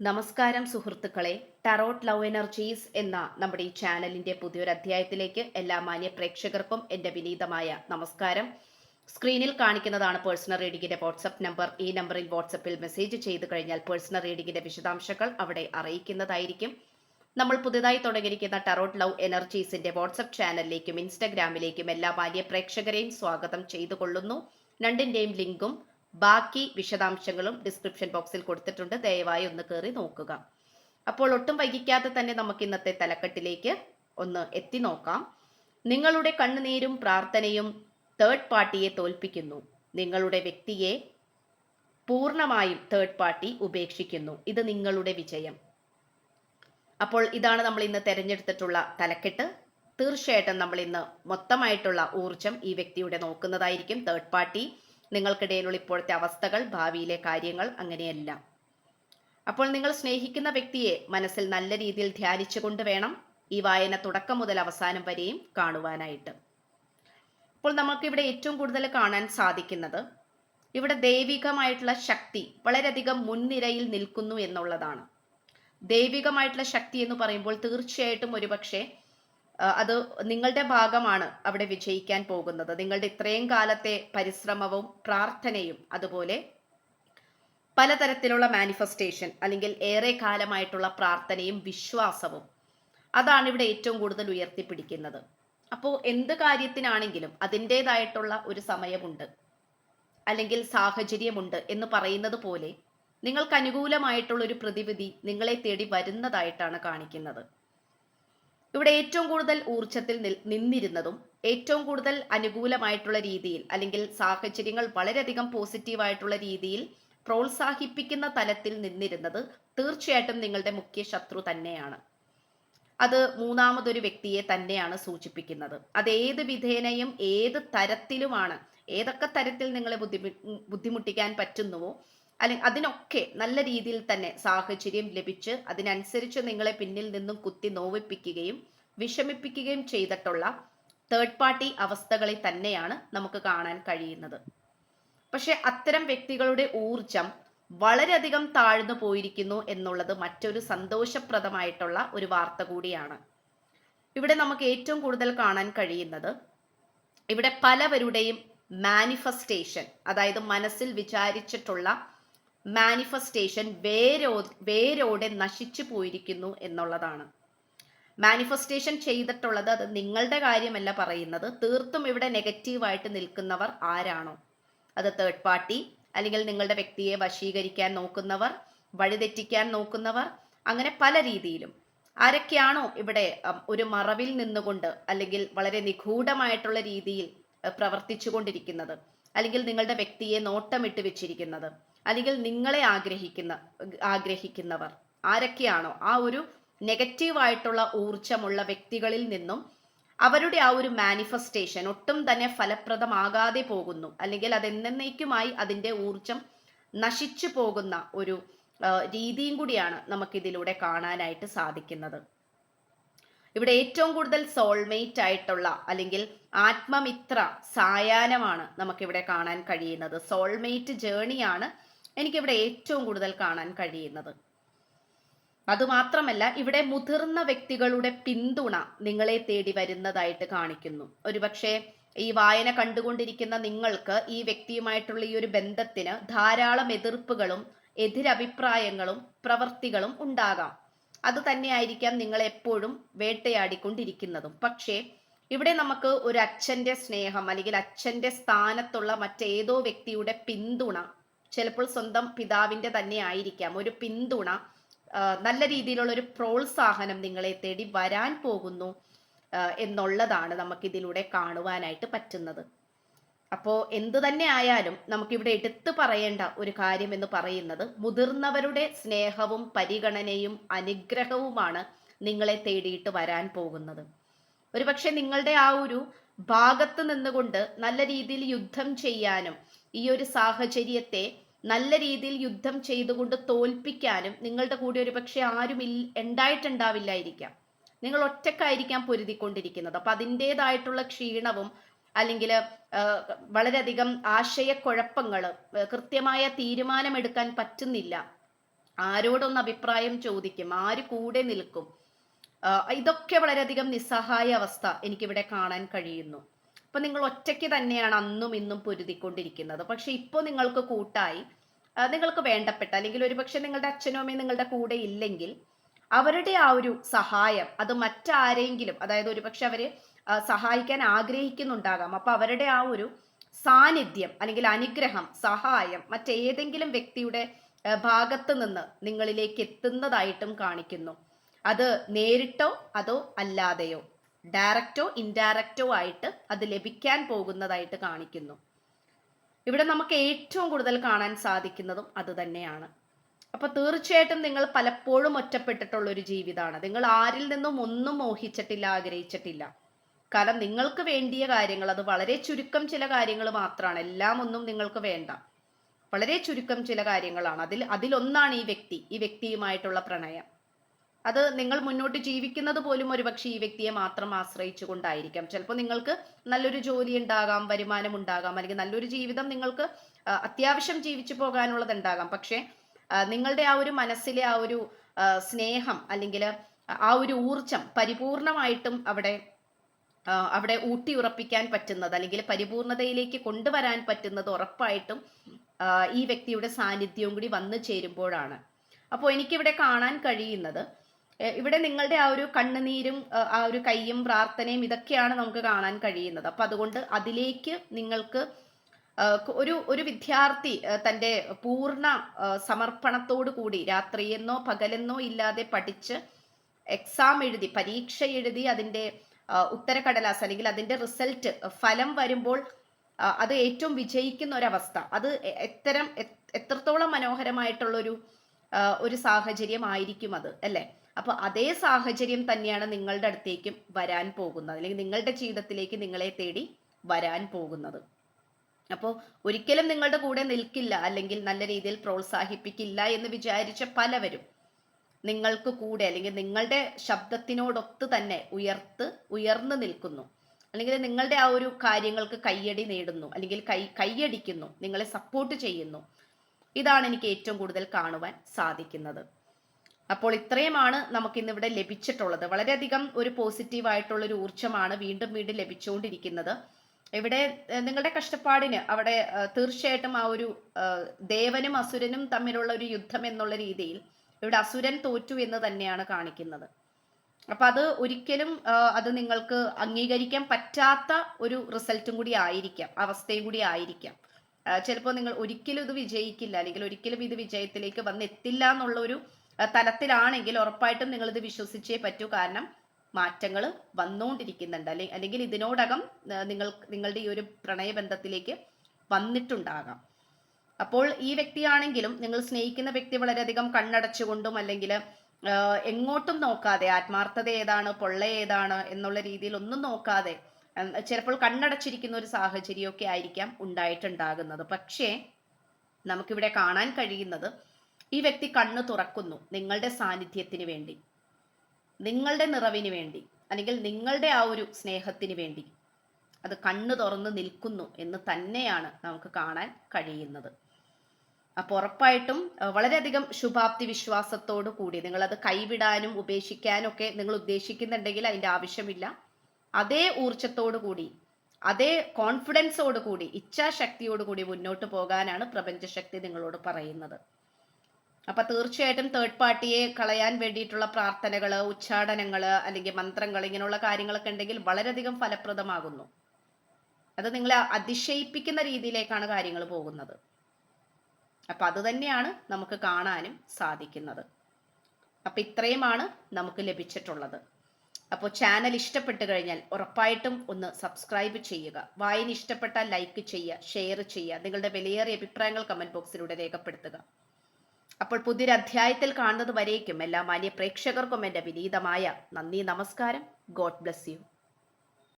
നമസ്കാരം സുഹൃത്തുക്കളെ tarot love energies എന്ന നമ്മുടെ ഈ ചാനലിന്റെ പുതിയൊരു അധ്യായത്തിലേക്ക് എല്ലാ മാന്യ പ്രേക്ഷകർക്കും എന്റെ വിനീതമായ നമസ്കാരം. സ്ക്രീനിൽ കാണിക്കുന്നതാണ് പേഴ്സണൽ റീഡിങ്ങിന്റെ വാട്സപ്പ് നമ്പർ ഈ നമ്പറിൽ വാട്സപ്പിൽ മെസ്സേജ് ചെയ്തു കഴിഞ്ഞാൽ പേഴ്സണൽ റീഡിങ്ങിന്റെ വിശദാംശങ്ങൾ അവിടെ അറിയിക്കുന്നതായിരിക്കും. നമ്മൾ പുതുതായി തുടങ്ങിയിരിക്കുന്ന ടറോട്ട് ലവ് എനർജീസിന്റെ വാട്സപ്പ് ചാനലിലേക്കും ഇൻസ്റ്റഗ്രാമിലേക്കും എല്ലാ മാന്യ പ്രേക്ഷകരെയും സ്വാഗതം ചെയ്തു കൊള്ളുന്നു രണ്ടിന്റെയും ലിങ്കും ബാക്കി വിശദാംശങ്ങളും ഡിസ്ക്രിപ്ഷൻ ബോക്സിൽ കൊടുത്തിട്ടുണ്ട്. ദയവായി ഒന്ന് കയറി നോക്കുക. അപ്പോൾ ഒട്ടും വൈകിക്കാതെ തന്നെ നമുക്ക് ഇന്നത്തെ തലക്കെട്ടിലേക്ക് ഒന്ന് എത്തി നോക്കാം. നിങ്ങളുടെ കണ്ണുനീരും പ്രാർത്ഥനയും തേർഡ് പാർട്ടിയെ തോൽപ്പിക്കുന്നു. നിങ്ങളുടെ വ്യക്തിയെ പൂർണമായും തേർഡ് പാർട്ടി ഉപേക്ഷിക്കുന്നു. ഇത് നിങ്ങളുടെ വിജയം. അപ്പോൾ ഇതാണ് നമ്മൾ ഇന്ന് തിരഞ്ഞെടുത്തിട്ടുള്ള തലക്കെട്ട്. തീർച്ചയായിട്ടും നമ്മൾ ഇന്ന് മൊത്തമായിട്ടുള്ള ഊർജം ഈ വ്യക്തിയുടെ നോക്കുന്നതായിരിക്കും തേർഡ് പാർട്ടി നിങ്ങൾക്കിടയിലുള്ള ഇപ്പോഴത്തെ അവസ്ഥകൾ ഭാവിയിലെ കാര്യങ്ങൾ അങ്ങനെയെല്ലാം. അപ്പോൾ നിങ്ങൾ സ്നേഹിക്കുന്ന വ്യക്തിയെ മനസ്സിൽ നല്ല രീതിയിൽ ധ്യാനിച്ചുകൊണ്ട് വേണം ഈ വായന തുടക്കം മുതൽ അവസാനം വരെയും കാണുവാനായിട്ട്. അപ്പോൾ നമുക്കിവിടെ ഏറ്റവും കൂടുതൽ കാണാൻ സാധിക്കുന്നത് ഇവിടെ ദൈവികമായിട്ടുള്ള ശക്തി വളരെയധികം മുൻനിരയിൽ നിൽക്കുന്നു എന്നുള്ളതാണ്. ദൈവികമായിട്ടുള്ള ശക്തി എന്ന് പറയുമ്പോൾ തീർച്ചയായിട്ടും ഒരുപക്ഷെ അത് നിങ്ങളുടെ ഭാഗമാണ് അവിടെ വിജയിക്കാൻ പോകുന്നത്. നിങ്ങളുടെ ഇത്രയും കാലത്തെ പരിശ്രമവും പ്രാർത്ഥനയും അതുപോലെ പലതരത്തിലുള്ള മാനിഫെസ്റ്റേഷൻ അല്ലെങ്കിൽ ഏറെ കാലമായിട്ടുള്ള പ്രാർത്ഥനയും വിശ്വാസവും അതാണ് ഇവിടെ ഏറ്റവും കൂടുതൽ ഉയർത്തിപ്പിടിക്കുന്നത്. അപ്പോൾ എന്ത് കാര്യത്തിനാണെങ്കിലും അതിന്റെതായിട്ടുള്ള ഒരു സമയമുണ്ട് അല്ലെങ്കിൽ സാഹചര്യമുണ്ട് എന്ന് പറയുന്നത് പോലെ നിങ്ങൾക്ക് അനുകൂലമായിട്ടുള്ള ഒരു പ്രതിവിധി നിങ്ങളെ തേടി വരുന്നതായിട്ടാണ് കാണിക്കുന്നത്. ഇവിടെ ഏറ്റവും കൂടുതൽ ഊർജത്തിൽ നിന്നിരുന്നതും ഏറ്റവും കൂടുതൽ അനുകൂലമായിട്ടുള്ള രീതിയിൽ അല്ലെങ്കിൽ സാഹചര്യങ്ങൾ വളരെയധികം പോസിറ്റീവായിട്ടുള്ള രീതിയിൽ പ്രോത്സാഹിപ്പിക്കുന്ന തലത്തിൽ നിന്നിരുന്നത് തീർച്ചയായിട്ടും നിങ്ങളുടെ മുഖ്യ ശത്രു തന്നെയാണ്. അത് മൂന്നാമതൊരു വ്യക്തിയെ തന്നെയാണ് സൂചിപ്പിക്കുന്നത്. അത് ഏത് വിധേനയും ഏത് തരത്തിലുമാണ് ഏതൊക്കെ തരത്തിൽ നിങ്ങളെ ബുദ്ധിമു ബുദ്ധിമുട്ടിക്കാൻ പറ്റുന്നുവോ അല്ലെങ്കിൽ അതിനൊക്കെ നല്ല രീതിയിൽ തന്നെ സാഹചര്യം ലഭിച്ച് അതിനനുസരിച്ച് നിങ്ങളെ പിന്നിൽ നിന്നും കുത്തി നോവിപ്പിക്കുകയും വിഷമിപ്പിക്കുകയും ചെയ്തിട്ടുള്ള തേർഡ് പാർട്ടി അവസ്ഥകളെ തന്നെയാണ് നമുക്ക് കാണാൻ കഴിയുന്നത്. പക്ഷെ അത്തരം വ്യക്തികളുടെ ഊർജം വളരെയധികം താഴ്ന്നു പോയിരിക്കുന്നു എന്നുള്ളത് മറ്റൊരു സന്തോഷപ്രദമായിട്ടുള്ള ഒരു വാർത്ത കൂടിയാണ്. ഇവിടെ നമുക്ക് ഏറ്റവും കൂടുതൽ കാണാൻ കഴിയുന്നത് ഇവിടെ പലവരുടെയും മാനിഫെസ്റ്റേഷൻ അതായത് മനസ്സിൽ വിചാരിച്ചിട്ടുള്ള മാനിഫെസ്റ്റേഷൻ വേരോ വേരോടെ നശിച്ചു പോയിരിക്കുന്നു എന്നുള്ളതാണ്. മാനിഫെസ്റ്റേഷൻ ചെയ്തിട്ടുള്ളത് അത് നിങ്ങളുടെ കാര്യമല്ല പറയുന്നത്. തീർത്തും ഇവിടെ നെഗറ്റീവായിട്ട് നിൽക്കുന്നവർ ആരാണോ? അത് തേർഡ് പാർട്ടി അല്ലെങ്കിൽ നിങ്ങളുടെ വ്യക്തിയെ വശീകരിക്കാൻ നോക്കുന്നവർ വഴിതെറ്റിക്കാൻ നോക്കുന്നവർ അങ്ങനെ പല രീതിയിലും. ആരൊക്കെയാണോ ഇവിടെ ഒരു മറവിൽ നിന്നുകൊണ്ട് അല്ലെങ്കിൽ വളരെ നിഗൂഢമായിട്ടുള്ള രീതിയിൽ പ്രവർത്തിച്ചു കൊണ്ടിരിക്കുന്നത് അല്ലെങ്കിൽ നിങ്ങളുടെ വ്യക്തിയെ നോട്ടമിട്ട് വെച്ചിരിക്കുന്നത്. അല്ലെങ്കിൽ നിങ്ങളെ ആഗ്രഹിക്കുന്ന ആഗ്രഹിക്കുന്നവർ. ആരൊക്കെയാണോ? ആ ഒരു നെഗറ്റീവായിട്ടുള്ള ഊർജമുള്ള വ്യക്തികളിൽ നിന്നും അവരുടെ ആ ഒരു മാനിഫെസ്റ്റേഷൻ ഒട്ടും തന്നെ ഫലപ്രദമാകാതെ പോകുന്നു. അല്ലെങ്കിൽ അതെന്നേക്കുമായി അതിന്റെ ഊർജം നശിച്ചു പോകുന്ന ഒരു രീതിയും കൂടിയാണ് നമുക്കിതിലൂടെ കാണാനായിട്ട് സാധിക്കുന്നത്. ഇവിടെ ഏറ്റവും കൂടുതൽ സോൾമേറ്റ് ആയിട്ടുള്ള അല്ലെങ്കിൽ ആത്മമിത്ര സായാഹ്നമാണ് നമുക്കിവിടെ കാണാൻ കഴിയുന്നത്. സോൾമേറ്റ് ജേണിയാണ് എനിക്കിവിടെ ഏറ്റവും കൂടുതൽ കാണാൻ കഴിയുന്നത്. അതുമാത്രമല്ല ഇവിടെ മുതിർന്ന വ്യക്തികളുടെ പിന്തുണ നിങ്ങളെ തേടി വരുന്നതായിട്ട് കാണിക്കുന്നു. ഒരുപക്ഷെ ഈ വായന കണ്ടുകൊണ്ടിരിക്കുന്ന നിങ്ങൾക്ക് ഈ വ്യക്തിയുമായിട്ടുള്ള ഈ ഒരു ബന്ധത്തിന് ധാരാളം എതിർപ്പുകളും എതിരഭിപ്രായങ്ങളും പ്രവർത്തികളും ഉണ്ടാകാം. അത് തന്നെയായിരിക്കാം നിങ്ങൾ എപ്പോഴും വേട്ടയാടിക്കൊണ്ടിരിക്കുന്നതും. പക്ഷേ ഇവിടെ നമുക്ക് ഒരു അച്ഛന്റെ സ്നേഹം അല്ലെങ്കിൽ അച്ഛന്റെ സ്ഥാനത്തുള്ള മറ്റേതോ വ്യക്തിയുടെ പിന്തുണ ചിലപ്പോൾ സ്വന്തം പിതാവിന്റെ തന്നെ ആയിരിക്കാം. ഒരു പിന്തുണ നല്ല രീതിയിലുള്ള ഒരു പ്രോത്സാഹനം നിങ്ങളെ തേടി വരാൻ പോകുന്നു എന്നുള്ളതാണ് നമുക്കിതിലൂടെ കാണുവാനായിട്ട് പറ്റുന്നത്. അപ്പോൾ എന്തു തന്നെ ആയാലും നമുക്കിവിടെ എടുത്തു പറയേണ്ട ഒരു കാര്യം എന്ന് പറയുന്നത് മുതിർന്നവരുടെ സ്നേഹവും പരിഗണനയും അനുഗ്രഹവുമാണ് നിങ്ങളെ തേടിയിട്ട് വരാൻ പോകുന്നത്. ഒരുപക്ഷെ നിങ്ങളുടെ ആ ഒരു ഭാഗത്ത് നിന്നുകൊണ്ട് നല്ല രീതിയിൽ യുദ്ധം ചെയ്യാനും ഈ ഒരു സാഹചര്യത്തെ നല്ല രീതിയിൽ യുദ്ധം ചെയ്തുകൊണ്ട് തോൽപ്പിക്കാനും നിങ്ങളുടെ കൂടെ ഒരു പക്ഷേ ആരും ഇൽ ഉണ്ടായിട്ടുണ്ടാവില്ലായിരിക്കാം. നിങ്ങൾ ഒറ്റക്കായിരിക്കാം പൊരുതിക്കൊണ്ടിരിക്കുന്നത്. അപ്പൊ അതിന്റെതായിട്ടുള്ള ക്ഷീണവും അല്ലെങ്കിൽ വളരെയധികം ആശയക്കുഴപ്പങ്ങൾ കൃത്യമായ തീരുമാനമെടുക്കാൻ പറ്റുന്നില്ല. ആരോടൊന്ന് അഭിപ്രായം ചോദിക്കും ആര് കൂടെ നിൽക്കും. ഇതൊക്കെ വളരെയധികം നിസ്സഹായ അവസ്ഥ എനിക്കിവിടെ കാണാൻ കഴിയുന്നു. അപ്പൊ നിങ്ങൾ ഒറ്റയ്ക്ക് തന്നെയാണ് അന്നും ഇന്നും പൊരുതിക്കൊണ്ടിരിക്കുന്നത്. പക്ഷെ ഇപ്പോൾ നിങ്ങൾക്ക് കൂട്ടായി നിങ്ങൾക്ക് വേണ്ടപ്പെട്ട അല്ലെങ്കിൽ ഒരുപക്ഷെ നിങ്ങളുടെ അച്ഛനും അമ്മയും നിങ്ങളുടെ കൂടെ ഇല്ലെങ്കിൽ അവരുടെ ആ ഒരു സഹായം അത് മറ്റാരെങ്കിലും അതായത് ഒരുപക്ഷെ അവർ സഹായിക്കാൻ ആഗ്രഹിക്കുന്നുണ്ടാകാം. അപ്പൊ അവരുടെ ആ ഒരു സാന്നിധ്യം അല്ലെങ്കിൽ അനുഗ്രഹം സഹായം മറ്റേതെങ്കിലും വ്യക്തിയുടെ ഭാഗത്ത് നിന്ന് നിങ്ങളിലേക്ക് എത്തുന്നതായിട്ടും കാണിക്കുന്നു. അത് നേരിട്ടോ അതോ അല്ലാതെയോ? ഡയറക്റ്റോ ഇൻഡയറക്റ്റോ ആയിട്ട് അത് ലഭിക്കാൻ പോകുന്നതായിട്ട് കാണിക്കുന്നു. ഇവിടെ നമുക്ക് ഏറ്റവും കൂടുതൽ കാണാൻ സാധിക്കുന്നതും അത് തന്നെയാണ്. അപ്പൊ തീർച്ചയായിട്ടും നിങ്ങൾ പലപ്പോഴും ഒറ്റപ്പെട്ടിട്ടുള്ള ഒരു ജീവിതമാണ് നിങ്ങൾ ആരിൽ നിന്നും ഒന്നും മോഹിച്ചിട്ടില്ല ആഗ്രഹിച്ചിട്ടില്ല. കാരണം നിങ്ങൾക്ക് വേണ്ടിയ കാര്യങ്ങൾ അത് വളരെ ചുരുക്കം ചില കാര്യങ്ങൾ മാത്രമാണ് എല്ലാം ഒന്നും നിങ്ങൾക്ക് വേണ്ട. വളരെ ചുരുക്കം ചില കാര്യങ്ങളാണ്. അതിൽ അതിലൊന്നാണ് ഈ വ്യക്തി ഈ വ്യക്തിയുമായിട്ടുള്ള പ്രണയം. അത് നിങ്ങൾ മുന്നോട്ട് ജീവിക്കുന്നത് പോലും ഒരുപക്ഷെ ഈ വ്യക്തിയെ മാത്രം ആശ്രയിച്ചു കൊണ്ടായിരിക്കാം ചിലപ്പോൾ നിങ്ങൾക്ക് നല്ലൊരു ജോലി ഉണ്ടാകാം വരുമാനം ഉണ്ടാകാം അല്ലെങ്കിൽ നല്ലൊരു ജീവിതം നിങ്ങൾക്ക് അത്യാവശ്യം ജീവിച്ചു പോകാനുള്ളത് ഉണ്ടാകാം പക്ഷേ നിങ്ങളുടെ ആ ഒരു മനസ്സിലെ ആ ഒരു സ്നേഹം അല്ലെങ്കിൽ ആ ഒരു ഊർജം പരിപൂർണമായിട്ടും അവിടെ അവിടെ ഊട്ടി ഉറപ്പിക്കാൻ പറ്റുന്നത് അല്ലെങ്കിൽ പരിപൂർണതയിലേക്ക് കൊണ്ടുവരാൻ പറ്റുന്നത് ഉറപ്പായിട്ടും ഈ വ്യക്തിയുടെ സാന്നിധ്യവും കൂടി വന്നു ചേരുമ്പോഴാണ്. അപ്പോൾ എനിക്കിവിടെ കാണാൻ കഴിയുന്നത് ഇവിടെ നിങ്ങളുടെ ആ ഒരു കണ്ണുനീരും ആ, ഒരു കയ്യും പ്രാർത്ഥനയും ഇതൊക്കെയാണ് നമുക്ക് കാണാൻ കഴിയുന്നത്. അപ്പൊ അതുകൊണ്ട് അതിലേക്ക് നിങ്ങൾക്ക് ഒരു ഒരു വിദ്യാർത്ഥി തന്റെ പൂർണ സമർപ്പണത്തോടു കൂടി രാത്രിയെന്നോ പകലെന്നോ ഇല്ലാതെ പഠിച്ച് എക്സാം എഴുതി പരീക്ഷ എഴുതി അതിന്റെ ഉത്തരക്കടലാസ് അല്ലെങ്കിൽ അതിന്റെ റിസൾട്ട് ഫലം വരുമ്പോൾ അത് ഏറ്റവും വിജയിക്കുന്ന ഒരവസ്ഥ. അത് എത്തരം എത്രത്തോളം മനോഹരമായിട്ടുള്ളൊരു ഒരു സാഹചര്യം ആയിരിക്കും അത് അല്ലേ? അപ്പൊ അതേ സാഹചര്യം തന്നെയാണ് നിങ്ങളുടെ അടുത്തേക്കും വരാൻ പോകുന്നത്. അല്ലെങ്കിൽ നിങ്ങളുടെ ജീവിതത്തിലേക്ക് നിങ്ങളെ തേടി വരാൻ പോകുന്നത്. അപ്പോൾ ഒരിക്കലും നിങ്ങളുടെ കൂടെ നിൽക്കില്ല അല്ലെങ്കിൽ നല്ല രീതിയിൽ പ്രോത്സാഹിപ്പിക്കില്ല എന്ന് വിചാരിച്ച പലവരും നിങ്ങൾക്ക് കൂടെ അല്ലെങ്കിൽ നിങ്ങളുടെ ശബ്ദത്തിനോടൊത്ത് തന്നെ ഉയർത്ത് ഉയർന്നു നിൽക്കുന്നു. അല്ലെങ്കിൽ നിങ്ങളുടെ ആ ഒരു കാര്യങ്ങൾക്ക് കയ്യടി നേടുന്നു അല്ലെങ്കിൽ കൈ കൈയടിക്കുന്നു നിങ്ങളെ സപ്പോർട്ട് ചെയ്യുന്നു. ഇതാണ് എനിക്ക് ഏറ്റവും കൂടുതൽ കാണുവാൻ സാധിക്കുന്നത്. അപ്പോൾ ഇത്രയുമാണ് നമുക്ക് ഇന്നിവിടെ ലഭിച്ചിട്ടുള്ളത്. വളരെയധികം ഒരു പോസിറ്റീവ് ആയിട്ടുള്ള ഒരു ഊർജമാണ് വീണ്ടും വീണ്ടും ലഭിച്ചുകൊണ്ടിരിക്കുന്നത്. ഇവിടെ നിങ്ങളുടെ കഷ്ടപ്പാടിന് അവിടെ തീർച്ചയായിട്ടും ആ ഒരു ദേവനും അസുരനും തമ്മിലുള്ള ഒരു യുദ്ധം എന്നുള്ള രീതിയിൽ ഇവിടെ അസുരൻ തോറ്റു എന്ന് തന്നെയാണ് കാണിക്കുന്നത്. അപ്പൊ അത് ഒരിക്കലും അത് നിങ്ങൾക്ക് അംഗീകരിക്കാൻ പറ്റാത്ത ഒരു റിസൾട്ടും കൂടി ആയിരിക്കാം അവസ്ഥയും കൂടി ആയിരിക്കാം. ചിലപ്പോൾ നിങ്ങൾ ഒരിക്കലും ഇത് വിജയിക്കില്ല അല്ലെങ്കിൽ ഒരിക്കലും ഇത് വിജയത്തിലേക്ക് വന്നെത്തില്ല എന്നുള്ള ഒരു ആ, തലത്തിലാണെങ്കിൽ ഉറപ്പായിട്ടും നിങ്ങൾ ഇത് വിശ്വസിച്ചേ പറ്റൂ. കാരണം മാറ്റങ്ങൾ വന്നുകൊണ്ടിരിക്കുന്നുണ്ട് അല്ലെ അല്ലെങ്കിൽ ഇതിനോടകം നിങ്ങൾ നിങ്ങളുടെ ഈ ഒരു പ്രണയബന്ധത്തിലേക്ക് വന്നിട്ടുണ്ടാകാം. അപ്പോൾ ഈ വ്യക്തിയാണെങ്കിലും നിങ്ങൾ സ്നേഹിക്കുന്ന വ്യക്തി വളരെയധികം കണ്ണടച്ചുകൊണ്ടും അല്ലെങ്കിൽ എങ്ങോട്ടും നോക്കാതെ ആത്മാർത്ഥത ഏതാണ് പൊള്ള ഏതാണ് എന്നുള്ള രീതിയിൽ ഒന്നും നോക്കാതെ ചിലപ്പോൾ കണ്ണടച്ചിരിക്കുന്ന ഒരു സാഹചര്യമൊക്കെ ആയിരിക്കാം ഉണ്ടായിട്ടുണ്ടാകുന്നത്. പക്ഷേ നമുക്കിവിടെ കാണാൻ കഴിയുന്നത് ഈ വ്യക്തി കണ്ണ് തുറക്കുന്നു നിങ്ങളുടെ സാന്നിധ്യത്തിന് വേണ്ടി നിങ്ങളുടെ നിറവിന് വേണ്ടി അല്ലെങ്കിൽ നിങ്ങളുടെ ആ ഒരു സ്നേഹത്തിന് വേണ്ടി. അത് കണ്ണു തുറന്ന് നിൽക്കുന്നു എന്ന് തന്നെയാണ് നമുക്ക് കാണാൻ കഴിയുന്നത്. അപ്പോൾ ഉറപ്പായിട്ടും വളരെയധികം ശുഭാപ്തി വിശ്വാസത്തോടു കൂടി നിങ്ങൾ അത് കൈവിടാനും ഉപേക്ഷിക്കാനും ഒക്കെ നിങ്ങൾ ഉദ്ദേശിക്കുന്നുണ്ടെങ്കിൽ അതിന്റെ ആവശ്യമില്ല. അതേ ഊർജത്തോടു കൂടി അതേ കോൺഫിഡൻസോട് കൂടി ഇച്ഛാശക്തിയോട് കൂടി മുന്നോട്ട് പോകാനാണ് പ്രപഞ്ചശക്തി നിങ്ങളോട് പറയുന്നത്. അപ്പൊ തീർച്ചയായിട്ടും തേർഡ് പാർട്ടിയെ കളയാൻ വേണ്ടിയിട്ടുള്ള പ്രാർത്ഥനകൾ ഉച്ചാടനങ്ങൾ അല്ലെങ്കിൽ മന്ത്രങ്ങൾ ഇങ്ങനെയുള്ള കാര്യങ്ങളൊക്കെ ഉണ്ടെങ്കിൽ വളരെയധികം ഫലപ്രദമാകുന്നു. അത് നിങ്ങളെ അതിശയിപ്പിക്കുന്ന രീതിയിലേക്കാണ് കാര്യങ്ങൾ പോകുന്നത്. അപ്പൊ അത് തന്നെയാണ് നമുക്ക് കാണാനും സാധിക്കുന്നത്. അപ്പൊ ഇത്രയുമാണ് നമുക്ക് ലഭിച്ചിട്ടുള്ളത്. അപ്പോൾ ചാനൽ ഇഷ്ടപ്പെട്ട് കഴിഞ്ഞാൽ ഉറപ്പായിട്ടും ഒന്ന് സബ്സ്ക്രൈബ് ചെയ്യുക. വായന ഇഷ്ടപ്പെട്ടാൽ ലൈക്ക് ചെയ്യുക ഷെയർ ചെയ്യുക നിങ്ങളുടെ വിലയേറിയ അഭിപ്രായങ്ങൾ കമന്റ് ബോക്സിലൂടെ രേഖപ്പെടുത്തുക. അപ്പോൾ പുതിയൊരധ്യായത്തിൽ കാണുന്നത് വരേക്കും എല്ലാ മാന്യ പ്രേക്ഷകർക്കും എന്റെ വിനീതമായ നന്ദി നമസ്കാരം. God bless you.